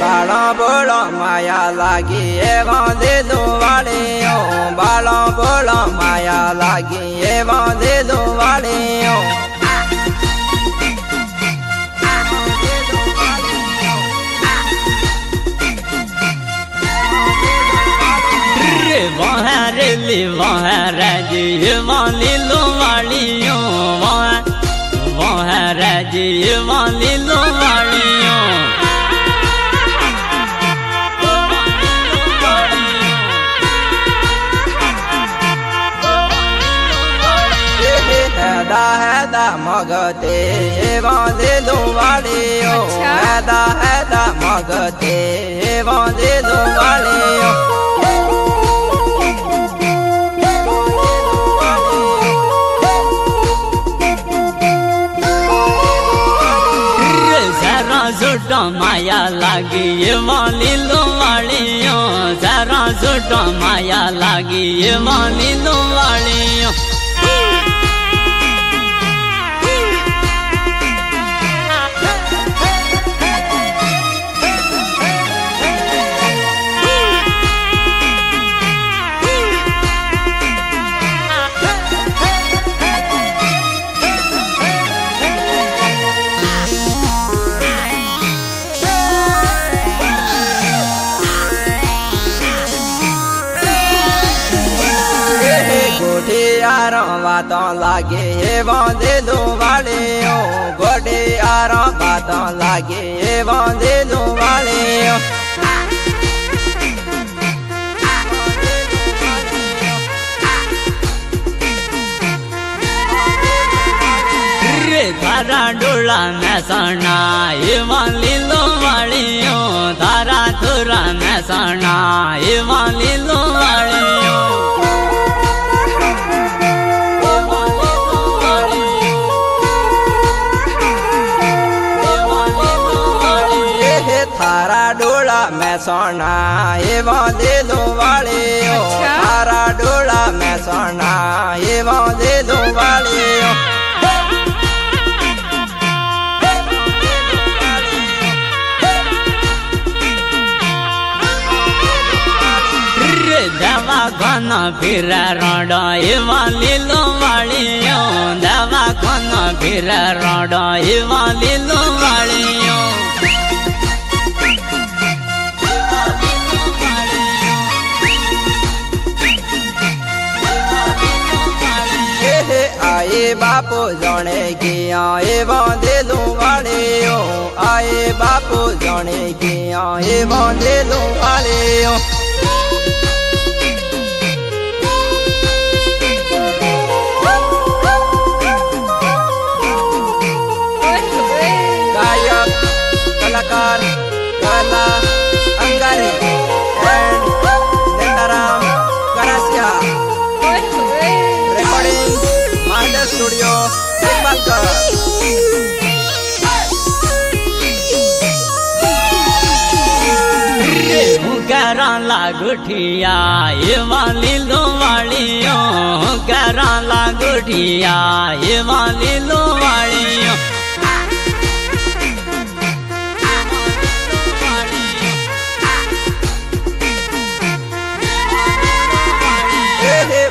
બાળો બોળો માયા લાગી એ વાંધે દુવાળીઓ. બાળો બોળો માયા લાગી એ વાંધે જે વાલી વાલી લો મગતે વાંધે અચ્છા. હેદા હેદા મગતે વાંધે સારા સુટો માયા લાગી એ વાલી લો વાળીઓ સારા સુટો માયા લાગી એ વાલી લો વાળીઓ ગોઢિયારો વાતો લાગે એ વાંધે ગોડે ગોઢિયારો વાતો લાગે એ વાંધે વાળે તારા ડોળા મેસણા એવા લીલો વાળીઓ તારા ધોરા મેસણા એવા લીલો ડોળા એવા દેલો વાળે મારા ડોળા મહેસાણા એ વાંધે દુવાળીઓ રે દવાખાનો ફીરા રોડો એવા લીલો વાળીઓ દવાખાનો ફીરા રોડો એવા લીલો વાળીઓ જણે ગયા એ વાંધે દુવાળીઓ આયે બાપુ જણે ગયા એ વાંધે દુવાળીઓ લાગુઠિયા એવા લીલો વાળીઓ હુકારા ગોઠિયા એવા લીલો વાળીઓ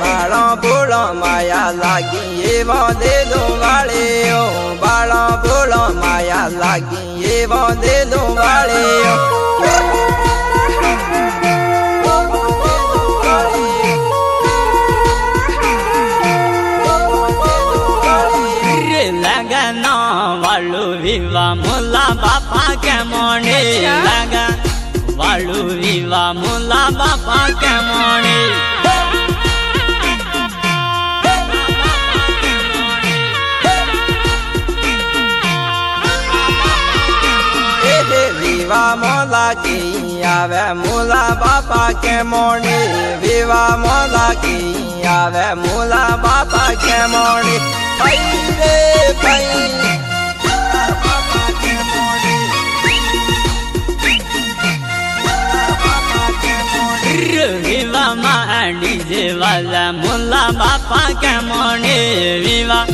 બાળો બોળો માયા લાગી એ વાંધે દુવાળીઓ બાળો બોળો માયા લાગી એ વાંધે દુવાળીઓ वालुविवा मुला बापा के मोने अच्छा। लगा। वालू वालुविवा मुला बापा के मोने। विवा मोला की आवे मुला बापा के मोने। विवा मोला की आवे मुला बापा के मोने। पाई रे पाई વિવા માં ડીજે વાલા મુલા બાપા કે મોણે વિવા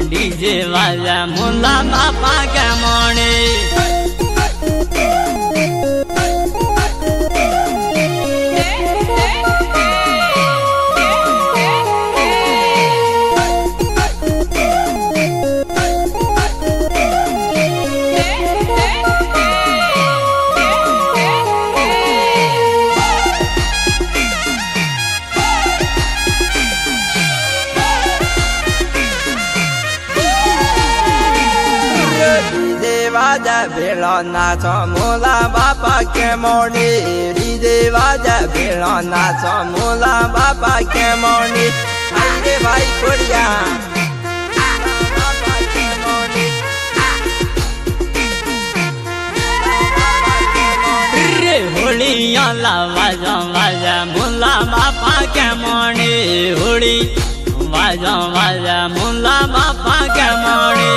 ડીજે વાલા મુલા બાપા કે મોણે ভিড়না চমুলা বাপাকে মণি, হৃদে বাজা ভিড়না চমুলা বাপাকে মণি। আরে ভাই করিয়া। হোলিয়ালা বাজা বাজা মুলা বাপা কেমনে হোলি বাজা বাজা মুলা বাপা কেমনে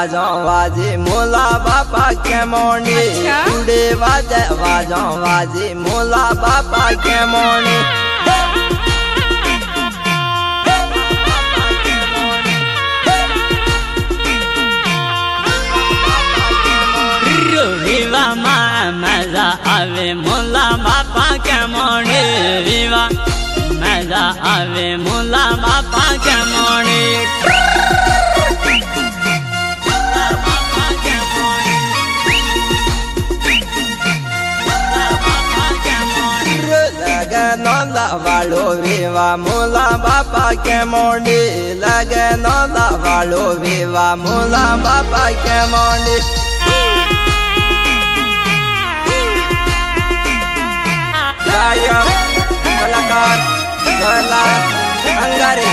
वाजा वाजे मोला बापा के मोने अच्छा। टुडे वाजे वाजा वाजे मोला बाबा के मोने मज़ा आवे मोला बापा के मोने विवा मज़ा आवे मोला बापा के ভিবা মোলা বাবা কেমনি লাগে নদা ভালো ভিবা মোলা বাবা কেমনি কলাকার अंगारे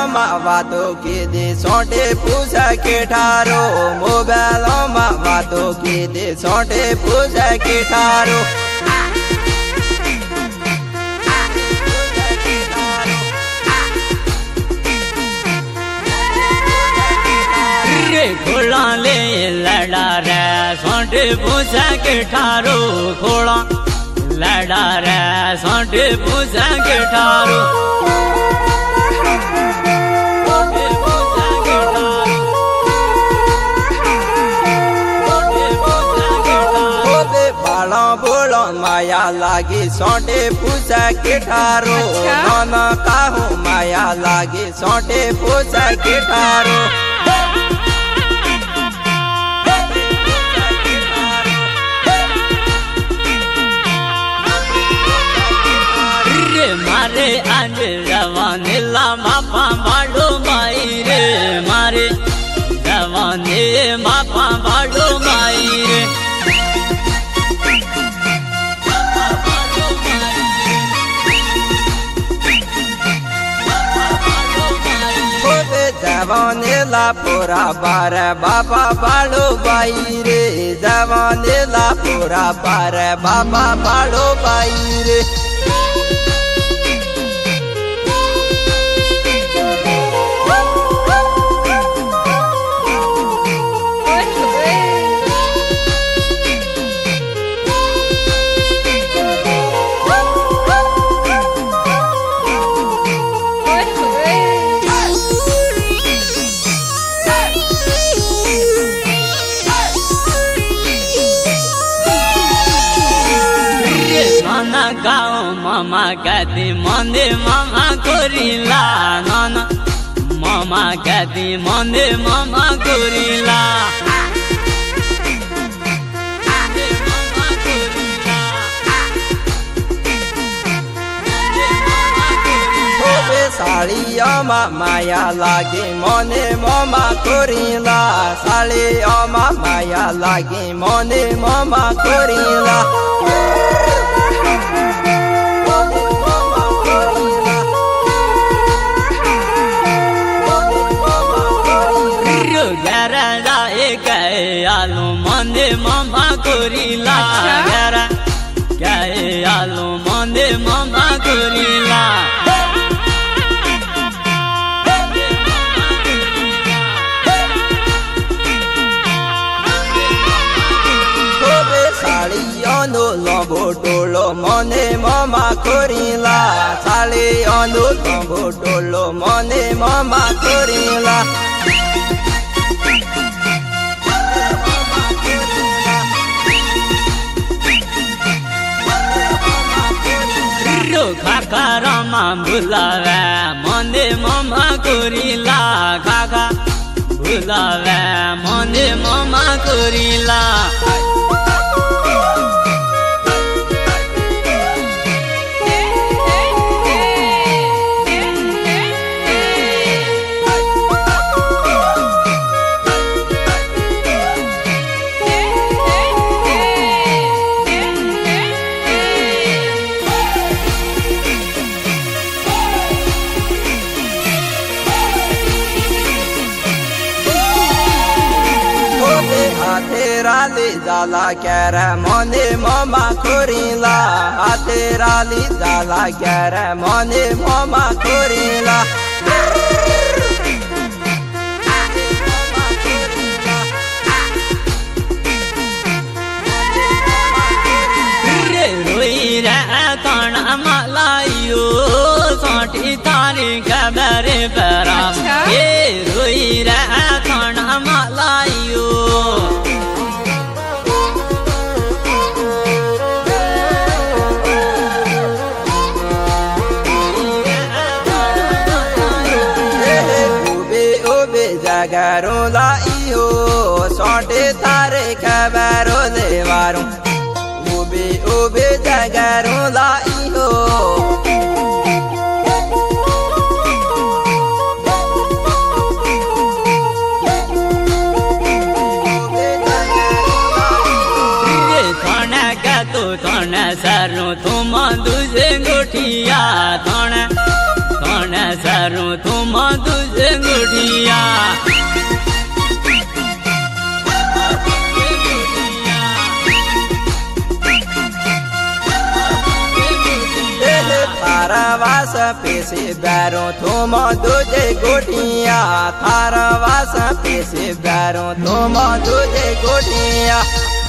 મોબાઈલોમાં વાતો કીધી, સોંટે પૂછા કે ઠારો? મોબાઈલોમાં વાતો કીધી, સોંટે પૂછા કે ઠારો? ખોળા લે લડા રે સોંઠે પૂછા કે ઠારો? माया लागे सोटे पूसा के ठारो अच्छा। नौन काहो माया लागे सोटे पूसा के ठारो मारे आज रवाने लामा पाड़ो माई रे। मारे रवाने मापा मारो माई জবানেলা পোরা পার বাবা বাড়ো বাইরে জবানেলা পোরা পার বাবা বাড়ো বাইরে মন্দে মামা করিলা নানা মামা গাদি মন্দে মামা করিলা মন্দে মামা করিলা। মন্দে মামা করিলা। ઓબે સાળીઓમાં માયા લાગી મને મોમાં કોરીલા સાળીઓમાં માયા લાગી મને મોમાં કોરીલા আলো মন্দে মামা করিলা। আচ্ছা। গেরা গায়ে আলো মন্দে মামা করিলা। টোলো মনে মামা করিলা। সালে অনু তম্বু টোলো মনে মামা করিলা। ભૂલાવે મને મમા કુરીલા કાકા ભૂલાવે મને મમા કુરીલા तेरा तेराली जाला कैर मोने मोमा खुरीला आ तेराली जाला कैर मोने मामा खुरीला मलाई सोटी तारी खबर परा। સોટે તારે ખબરો દેવારું ઊભી ઊભી જગરું લાઈ હો તણ સારું તું મધુજે ગોઠિયા. તણ તણ સારું તું મધુજે ગોઠિયા. તારા વાસ પેસે બેરો તું દુજે ગોઠિયા. તારા વાસ પેસે બેરો તું દુજે ગોઠિયા.